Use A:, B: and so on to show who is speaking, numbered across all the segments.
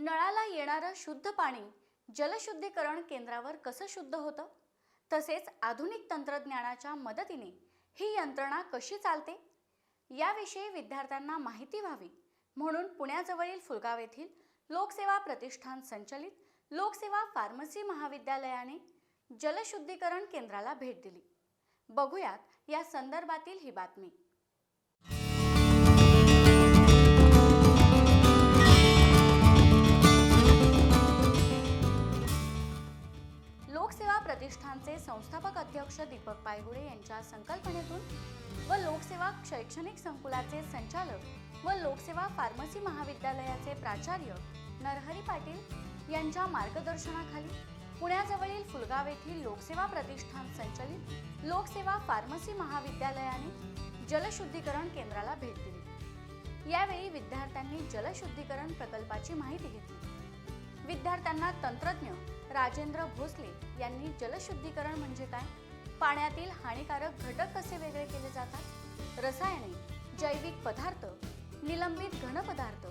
A: नळाला येणारं शुद्ध पाणी जलशुद्धीकरण केंद्रावर कसं शुद्ध होतं? तसेच आधुनिक तंत्रज्ञानाच्या मदतीने ही यंत्रणा कशी चालते? याविषयी विद्यार्थ्यांना माहिती व्हावी. म्हणून पुण्याजवळील फुलगाव येथील लोकसेवा प्रतिष्ठान संचलित लोकसेवा फार्मसी महाविद्यालयाने जलशुद्धीकरण केंद्राला भेट दिली. बघूयात या संदर्भातील ही बातमी. प्रतिष्ठानचे संस्थापक अध्यक्ष दीपक पायगुडे यांच्या संकल्पनेतून व लोकसेवा शैक्षणिक संकुलाचे संचालक व लोकसेवा फार्मसी महाविद्यालयाचे प्राचार्य नरहरी पाटील यांच्या मार्गदर्शनाखाली पुण्याजवळील फुलगाव येथील लोकसेवा प्रतिष्ठान संचलित लोकसेवा फार्मसी महाविद्यालयाने जलशुद्धीकरण केंद्राला भेट दिली. यावेळी विद्यार्थ्यांनी जलशुद्धीकरण प्रकल्पाची माहिती घेतली. विद्यार्थ्यांना तंत्रज्ञ राजेंद्र भोसले यांनी जलशुद्धीकरण म्हणजे काय? पाण्यातील हानिकारक घटक कसे वेगळे केले जातात? रसायने जैविक पदार्थ निलंबित घनपदार्थ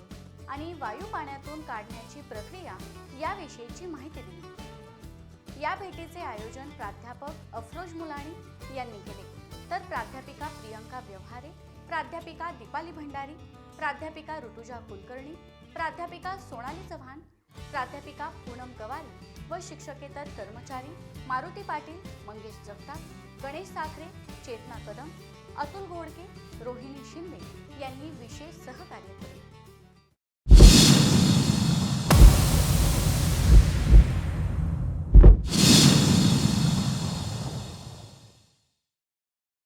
A: आणि वायू पाण्यातून काढण्याची प्रक्रिया याविषयीची माहिती दिली. या भेटीचे आयोजन प्राध्यापक अफरोज मुलाणी यांनी केले. तर प्राध्यापिका प्रियंका व्यवहारे प्राध्यापिका दीपाली भंडारी प्राध्यापिका ऋतुजा कुलकर्णी प्राध्यापिका सोनाली चव्हाण प्राध्यापिका पूनम गवारी व शिक्षकेतर कर्मचारी मारुती पाटील मंगेश जगताप गणेश साखरे चेतना कदम अतुल घोडके रोहिणी शिंदे यांनी विशेष सहकार्य केले.